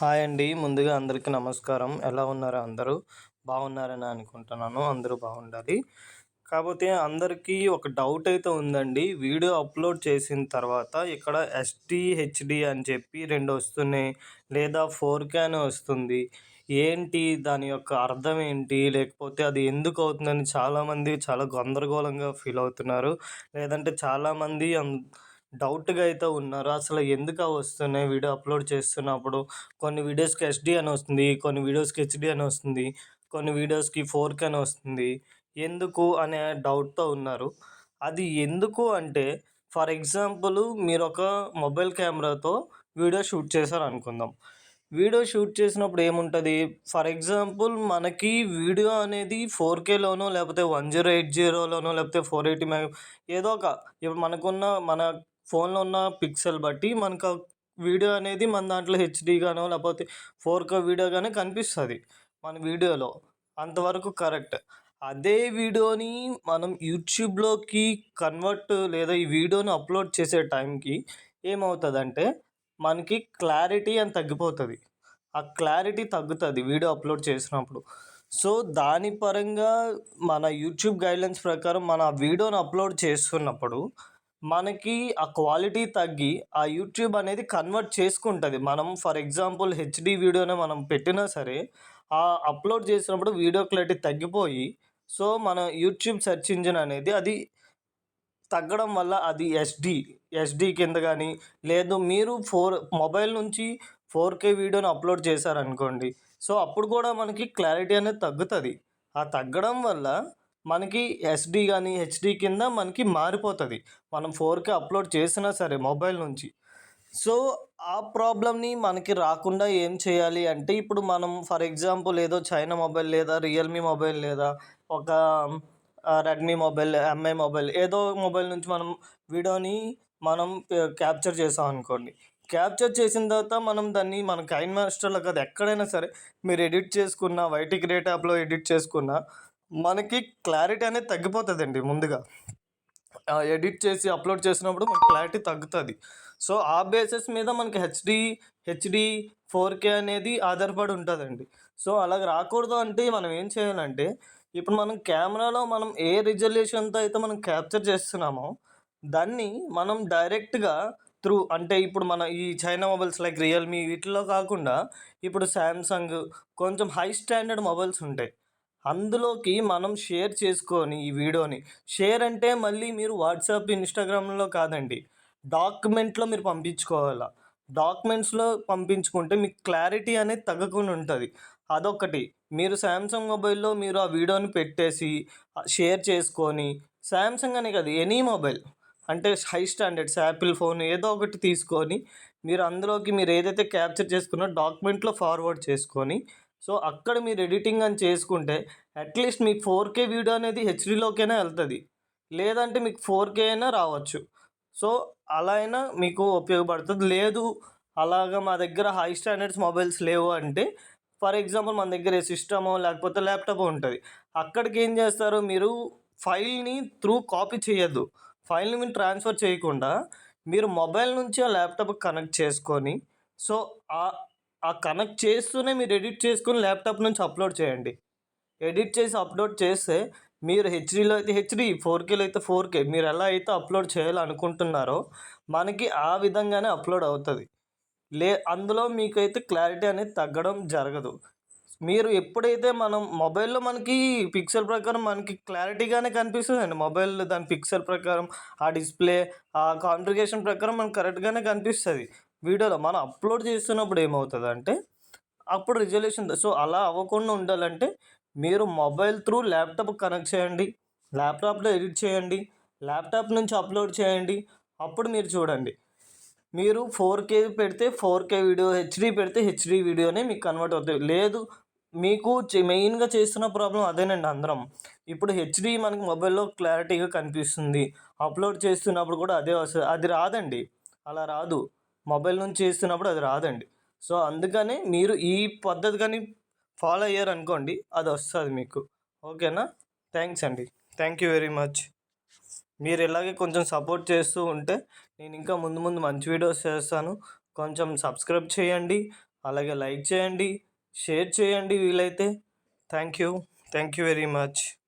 Hi అండి. ముందుగా అందరికీ నమస్కారం. ఎలా ఉన్నారు అందరూ? బాగున్నారని అనుకుంటున్నాను. అందరూ బాగుండాలి. కాకపోతే అందరికీ ఒక డౌట్ అయితే ఉందండి. వీడియో అప్లోడ్ చేసిన తర్వాత ఇక్కడ ఎస్టీ హెచ్డి అని చెప్పి రెండు వస్తున్నాయి. లేదా ఫోర్ క్యాన్ వస్తుంది. ఏంటి? దాని యొక్క అర్థం ఏంటి? లేకపోతే అది ఎందుకు అవుతుందని చాలామంది చాలా గందరగోళంగా ఫీల్ అవుతున్నారు. లేదంటే చాలామంది అన్ డౌట్గా అయితే ఉన్నారు అసలు ఎందుకు వస్తున్నాయి? వీడియో అప్లోడ్ చేస్తున్నప్పుడు కొన్ని వీడియోస్కి ఎస్డి అని వస్తుంది కొన్ని వీడియోస్కి హెచ్డి అని వస్తుంది కొన్ని వీడియోస్కి ఫోర్ కే అని వస్తుంది. ఎందుకు అనే డౌట్తో ఉన్నారు. అది ఎందుకు అంటే ఫర్ ఎగ్జాంపుల్ మీరు ఒక మొబైల్ కెమెరాతో వీడియో షూట్ చేశారు అనుకుందాం. వీడియో షూట్ చేసినప్పుడు ఏముంటుంది? ఫర్ ఎగ్జాంపుల్ మనకి వీడియో అనేది ఫోర్ కేలోనో లేకపోతే వన్ జీరో ఎయిట్ జీరోలోనో లేకపోతే ఫోర్ ఎయిటీ మెగా ఏదో ఒక ఇప్పుడు మనకున్న మన ఫోన్లో ఉన్న పిక్సెల్ బట్టి మనకు ఆ వీడియో అనేది మన దాంట్లో హెచ్డీగానో లేకపోతే ఫోర్ కే వీడియోగానే కనిపిస్తుంది మన వీడియోలో. అంతవరకు కరెక్ట్. అదే వీడియోని మనం యూట్యూబ్లోకి కన్వర్ట్ లేదా ఈ వీడియోని అప్లోడ్ చేసే టైంకి ఏమవుతుందంటే మనకి క్లారిటీ అని తగ్గిపోతుంది. ఆ క్లారిటీ తగ్గుతుంది వీడియో అప్లోడ్ చేసినప్పుడు. సో దాని పరంగా మన యూట్యూబ్ గైడ్లైన్స్ ప్రకారం మన వీడియోని అప్లోడ్ చేస్తున్నప్పుడు మనకి ఆ క్వాలిటీ తగ్గి ఆ యూట్యూబ్ అనేది కన్వర్ట్ చేసుకుంటుంది. మనం ఫర్ ఎగ్జాంపుల్ హెచ్డి వీడియోనే మనం పెట్టినా సరే ఆ అప్లోడ్ చేసినప్పుడు వీడియో క్లారిటీ తగ్గిపోయి సో మన యూట్యూబ్ సెర్చ్ ఇంజిన్ అనేది అది తగ్గడం వల్ల అది ఎస్డి ఎస్డి కింద కానీ లేదు మీరు ఫోర్ మొబైల్ నుంచి ఫోర్ కే వీడియోని అప్లోడ్ చేశారనుకోండి సో అప్పుడు కూడా మనకి క్లారిటీ అనేది తగ్గుతుంది. ఆ తగ్గడం వల్ల మనకి ఎస్డి కానీ హెచ్డి కింద మనకి మారిపోతుంది. మనం ఫోర్ కే అప్లోడ్ చేసినా సరే మొబైల్ నుంచి. సో ఆ ప్రాబ్లమ్ని మనకి రాకుండా ఏం చేయాలి అంటే ఇప్పుడు మనం ఫర్ ఎగ్జాంపుల్ ఏదో చైనా మొబైల్ లేదా రియల్మీ మొబైల్ లేదా ఒక రెడ్మీ మొబైల్ ఎంఐ మొబైల్ ఏదో మొబైల్ నుంచి మనం వీడియోని మనం క్యాప్చర్ చేసాం అనుకోండి. క్యాప్చర్ చేసిన తర్వాత మనం దాన్ని మన కైన్ మాస్టర్లో కదా ఎక్కడైనా సరే మీరు ఎడిట్ చేసుకున్న వైటీ క్రియేట్ యాప్లో ఎడిట్ చేసుకున్న మనకి క్లారిటీ అనేది తగ్గిపోతుందండి ముందుగా. ఎడిట్ చేసి అప్లోడ్ చేసినప్పుడు మనకి క్లారిటీ తగ్గుతుంది. సో ఆ బేసిస్ మీద మనకి హెచ్డి హెచ్డి ఫోర్ కే అనేది ఆధారపడి ఉంటుందండి. సో అలాగ రాకూడదు అంటే మనం ఏం చేయాలంటే ఇప్పుడు మనం కెమెరాలో మనం ఏ రిజల్యూషన్తో అయితే మనం క్యాప్చర్ చేస్తున్నామో దాన్ని మనం డైరెక్ట్గా త్రూ అంటే ఇప్పుడు మన ఈ చైనా మొబైల్స్ లైక్ రియల్మీ వీటిలో కాకుండా ఇప్పుడు శాంసంగ్ కొంచెం హై స్టాండర్డ్ మొబైల్స్ ఉంటాయి. అందులోకి మనం షేర్ చేసుకొని ఈ వీడియోని. షేర్ అంటే మళ్ళీ మీరు వాట్సాప్ ఇన్స్టాగ్రామ్లో కాదండి. డాక్యుమెంట్లో మీరు పంపించుకోవాలా? డాక్యుమెంట్స్లో పంపించుకుంటే మీకు క్లారిటీ అనేది తగ్గకుండా ఉంటుంది. అదొకటి. మీరు శాంసంగ్ మొబైల్లో మీరు ఆ వీడియోని పెట్టేసి షేర్ చేసుకొని శాంసంగ్ అనే కాదు ఎనీ మొబైల్. అంటే హై స్టాండర్డ్స్ యాపిల్ ఫోన్ ఏదో ఒకటి తీసుకొని మీరు అందులోకి మీరు ఏదైతే క్యాప్చర్ చేసుకున్నో డాక్యుమెంట్లో ఫార్వర్డ్ చేసుకొని సో అక్కడ మీరు ఎడిటింగ్ అని చేసుకుంటే అట్లీస్ట్ మీకు ఫోర్ కే వీడియో అనేది హెచ్డీలోకైనా వెళ్తుంది. లేదంటే మీకు ఫోర్ కే అయినా రావచ్చు. సో అలా అయినా మీకు ఉపయోగపడుతుంది. లేదు అలాగా మా దగ్గర హై స్టాండర్డ్స్ మొబైల్స్ లేవు అంటే ఫర్ ఎగ్జాంపుల్ మన దగ్గర సిస్టమో లేకపోతే ల్యాప్టాప్ ఉంటుంది. అక్కడికి ఏం చేస్తారు? మీరు ఫైల్ని త్రూ కాపీ చేయొద్దు. ఫైల్ని మీరు ట్రాన్స్ఫర్ చేయకుండా మీరు మొబైల్ నుంచి ఆ ల్యాప్టాప్ కనెక్ట్ చేసుకొని సో ఆ ఆ కనెక్ట్ చేస్తూనే మీరు ఎడిట్ చేసుకుని ల్యాప్టాప్ నుంచి అప్లోడ్ చేయండి. ఎడిట్ చేసి అప్లోడ్ చేస్తే మీరు హెచ్డీలో అయితే హెచ్డీ ఫోర్ కేలో అయితే ఫోర్ కే మీరు ఎలా అయితే అప్లోడ్ చేయాలనుకుంటున్నారో మనకి ఆ విధంగానే అప్లోడ్ అవుతుంది. లే అందులో మీకైతే క్లారిటీ అనేది తగ్గడం జరగదు. మీరు ఎప్పుడైతే మనం మొబైల్లో మనకి పిక్సెల్ ప్రకారం మనకి క్లారిటీగానే కనిపిస్తుంది అండి మొబైల్ దాని పిక్సెల్ ప్రకారం ఆ డిస్ప్లే ఆ కాన్ఫిగరేషన్ ప్రకారం మనకు కరెక్ట్గానే కనిపిస్తుంది. వీడియోలో మనం అప్లోడ్ చేస్తున్నప్పుడు ఏమవుతుంది అంటే అప్పుడు రిజల్యూషన్ సో అలా అవ్వకుండా ఉండాలంటే మీరు మొబైల్ త్రూ ల్యాప్టాప్ కనెక్ట్ చేయండి ల్యాప్టాప్లో ఎడిట్ చేయండి ల్యాప్టాప్ నుంచి అప్లోడ్ చేయండి. అప్పుడు మీరు చూడండి. మీరు ఫోర్ కే పెడితే ఫోర్ కే వీడియో హెచ్డీ పెడితే హెచ్డీ వీడియోనే మీకు కన్వర్ట్ అవుతుంది లేదు మీకు మెయిన్గా చేస్తున్న ప్రాబ్లం అదేనండి అందరం. ఇప్పుడు హెచ్డీ మనకి మొబైల్లో క్లారిటీగా కనిపిస్తుంది. అప్లోడ్ చేస్తున్నప్పుడు కూడా అదే వస్తుంది. అది రాదండి. అలా రాదు. మొబైల్ నుంచి చేస్తున్నప్పుడు అది రాదండి. సో అందుకని మీరు ఈ పద్ధతి కానీ ఫాలో అయ్యారు అనుకోండి అది వస్తుంది మీకు. ఓకేనా? థ్యాంక్స్ అండి. Thank you very much. మీరు ఇలాగే కొంచెం సపోర్ట్ చేస్తూ ఉంటే నేను ఇంకా ముందు ముందు మంచి వీడియోస్ చేస్తాను. కొంచెం సబ్స్క్రైబ్ చేయండి అలాగే లైక్ చేయండి షేర్ చేయండి వీలైతే. Thank you. Thank you very much.